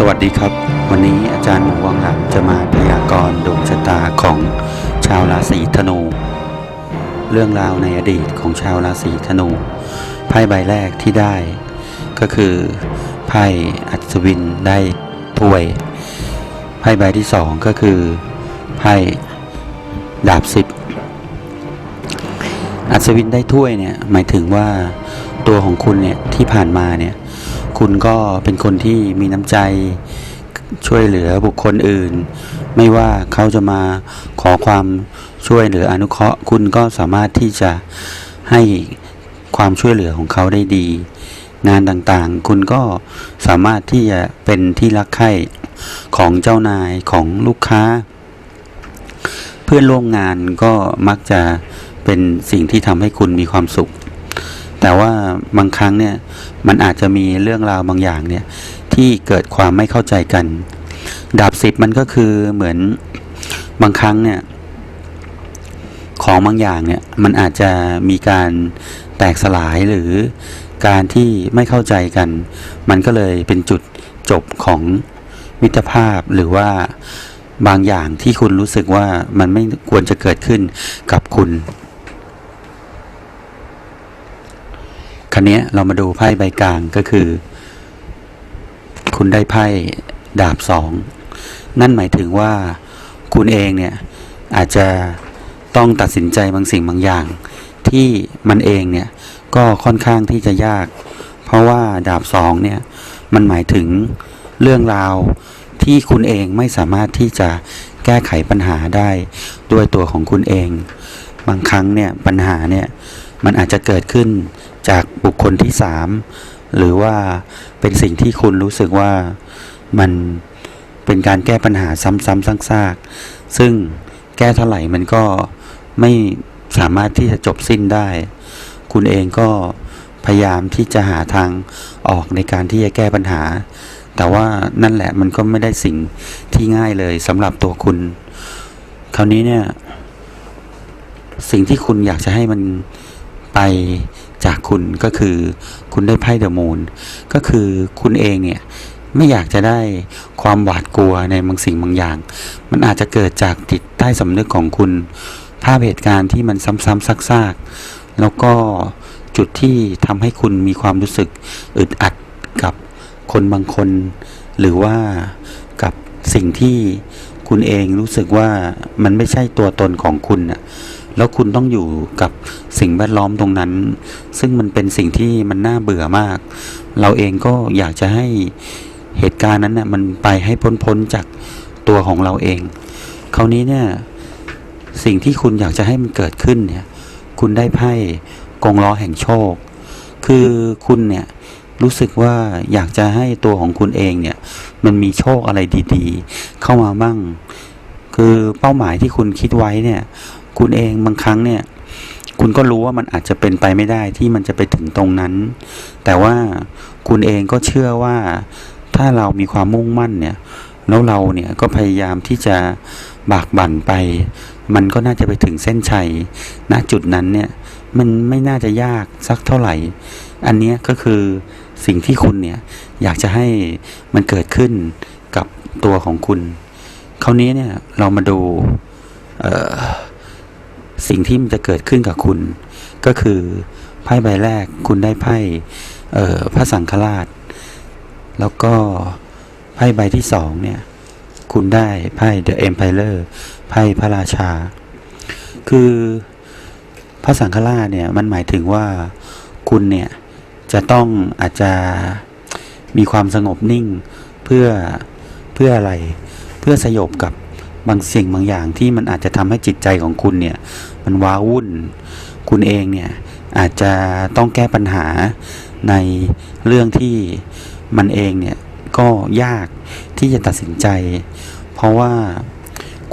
สวัสดีครับ วันนี้อาจารย์หมูวังหลังจะมาพยากรณ์ดวงชะตาของชาวราศีธนู เรื่องราวในอดีตของชาวราศีธนู ไพ่ใบแรกที่ได้ ก็คือไพ่อัศวินได้ถ้วย ไพ่ใบที่สองก็คือไพ่ดาบสิบอัศวินได้ถ้วยเนี่ยหมายถึงว่าตัวของคุณเนี่ยที่ผ่านมาเนี่ย คุณก็เป็นคนที่มีน้ำใจช่วยเหลือบุคคลอื่น ไม่ว่าเขาจะมาขอความช่วยเหลืออนุเคราะห์ คุณก็สามารถที่จะให้ความช่วยเหลือของเขาได้ดี งานต่างๆ คุณก็สามารถที่จะเป็นที่รักใคร่ของเจ้านายของลูกค้า เพื่อนร่วมงานก็มักจะเป็นสิ่งที่ทำให้คุณมีความสุข แต่ว่าบางครั้งเนี่ยมันอาจจะมีเรื่องราวบางอย่างเนี่ยที่เกิดความไม่เข้าใจกัน ดาบสิบมันก็คือเหมือนบางครั้งเนี่ยของบางอย่างเนี่ยมันอาจจะมีการแตกสลายหรือการที่ไม่เข้าใจกัน มันก็เลยเป็นจุดจบของมิตรภาพหรือว่าบางอย่างที่คุณรู้สึกว่ามันไม่ควรจะเกิดขึ้นกับคุณ คันนี้เรามาดูไพ่ใบกลางก็คือ คุณได้ไพ่ดาบสองนั่นหมายถึงว่าคุณเองเนี่ยอาจจะต้องตัดสินใจบางสิ่งบางอย่าง ที่มันเองเนี่ยก็ค่อนข้างที่จะยาก เพราะว่าดาบสองเนี่ยมันหมายถึงเรื่องราวที่คุณเองไม่สามารถที่จะแก้ไขปัญหาได้ด้วยตัวของคุณเอง บางครั้งเนี่ยปัญหาเนี่ยมันอาจจะเกิดขึ้น จากบุคคลที่สามหรือว่าเป็นสิ่งที่คุณรู้สึกว่ามันเป็นการแก้ปัญหาซ้ำๆซากๆซึ่งแก้เท่าไหร่มันก็ไม่สามารถที่จะจบสิ้นได้ คุณเองก็พยายามที่จะหาทางออกในการที่จะแก้ปัญหา แต่ว่านั่นแหละมันก็ไม่ได้สิ่งที่ง่ายเลยสำหรับตัวคุณ คราวนี้เนี่ย สิ่งที่คุณอยากจะให้มันไป จากคุณก็คือคุณได้ไพ่เดอะมูนก็คือคุณเองเนี่ยไม่อยากจะได้ความหวาดกลัวในบางสิ่งบางอย่าง มันอาจจะเกิดจากจิตใต้สำนึกของคุณ ภาพเหตุการณ์ที่มันซ้ำๆซากๆ แล้วก็จุดที่ทำให้คุณมีความรู้สึกอึดอัดกับคนบางคน หรือว่ากับสิ่งที่คุณเองรู้สึกว่ามันไม่ใช่ตัวตนของคุณน่ะ แล้วคุณต้องอยู่กับสิ่งแวดล้อมตรงนั้น ซึ่งมันเป็นสิ่งที่มันน่าเบื่อมาก เราเองก็อยากจะให้เหตุการณ์นั้นน่ะมันไปให้พ้นๆจากตัวของเราเอง คราวนี้เนี่ยสิ่งที่คุณอยากจะให้มันเกิดขึ้นเนี่ย คุณได้ไพ่กองล้อแห่งโชค คือคุณเนี่ยรู้สึกว่าอยากจะให้ตัวของคุณเองเนี่ย มันมีโชคอะไรดี ๆ เข้ามาบ้าง คือเป้าหมายที่คุณคิดไว้เนี่ย คุณเองบางครั้งเนี่ย คุณก็รู้ว่ามันอาจจะเป็นไปไม่ได้ที่มันจะไปถึงตรงนั้น แต่ว่าคุณเองก็เชื่อว่าถ้าเรามีความมุ่งมั่นเนี่ยแล้วเราเนี่ยก็พยายามที่จะบากบั่นไป มันก็น่าจะไปถึงเส้นชัย ณ จุดนั้นเนี่ย มันไม่น่าจะยากสักเท่าไหร่ อันนี้ก็คือสิ่งที่คุณเนี่ย อยากจะให้มันเกิดขึ้นกับตัวของคุณ คราวนี้เนี่ยเรามาดู เอ่อ สิ่งที่มันจะเกิดขึ้นกับคุณ ก็คือไพ่ใบแรกคุณได้ไพ่พระสังฆราช แล้วก็ไพ่ใบที่สองเนี่ย คุณได้ไพ่ The Emperor ไพ่พระราชา คือพระสังฆราชเนี่ยมันหมายถึงว่าคุณเนี่ยจะต้องอาจจะมีความสงบนิ่งเพื่อเพื่ออะไร เพื่อสยบกับ บางสิ่งบางอย่างที่มันอาจจะทำให้จิตใจของคุณเนี่ยมันว้าวุ่น คุณเองเนี่ยอาจจะต้องแก้ปัญหาในเรื่องที่มันเองเนี่ยก็ยากที่จะตัดสินใจ เพราะว่า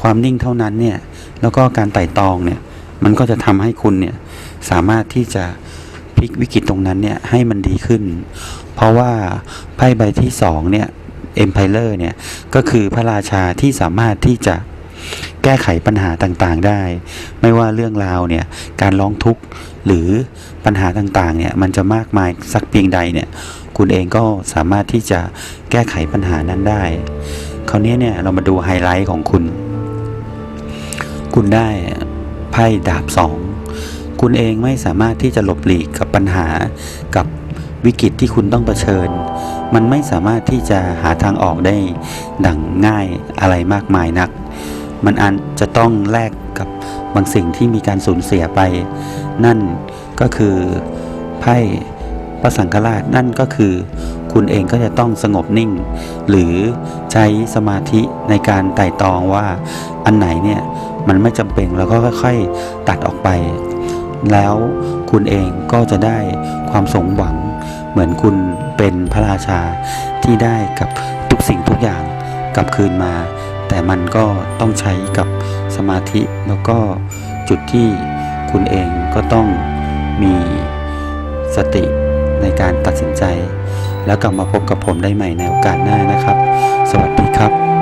ความนิ่งเท่านั้นเนี่ยแล้วก็การไต่ตองเนี่ยมันก็จะทำให้คุณเนี่ยสามารถที่จะพลิกวิกฤตตรงนั้นเนี่ยให้มันดีขึ้น เพราะว่าไพ่ใบที่สองเนี่ย Empire เนี่ยก็คือพระราชาที่สามารถที่จะแก้ไขปัญหาต่างๆได้ ไม่ว่าเรื่องราวเนี่ยการร้องทุกข์หรือปัญหาต่างๆเนี่ยมันจะมากมายสักเพียงใดเนี่ยคุณเองก็สามารถที่จะแก้ไขปัญหานั้นได้ คราวนี้เนี่ยเรามาดูไฮไลท์ของคุณ คุณได้ไพ่ดาบสองคุณเองไม่สามารถที่จะหลบหลีกกับปัญหากับ วิกฤตที่คุณต้องเผชิญ มันไม่สามารถที่จะหาทางออกได้ดังง่ายอะไรมากมายนัก มันอาจจะต้องแลกกับบางสิ่งที่มีการสูญเสียไป นั่นก็คือไพ่พระสังฆราชนั่นก็คือคุณเองก็จะต้องสงบนิ่ง หรือใช้สมาธิในการไต่ตองว่าอันไหนเนี่ยมันไม่จำเป็นแล้วก็ค่อย ๆ ตัดออกไป แล้วคุณเองก็จะได้ความสมหวัง เหมือนคุณเป็นพระราชาที่ได้กับทุกสิ่งทุกอย่างกลับคืนมา แต่มันก็ต้องใช้กับสมาธิแล้วก็จุดที่คุณเองก็ต้องมีสติในการตัดสินใจ แล้วกลับมาพบกับผมได้ใหม่ในโอกาสหน้านะครับ สวัสดีครับ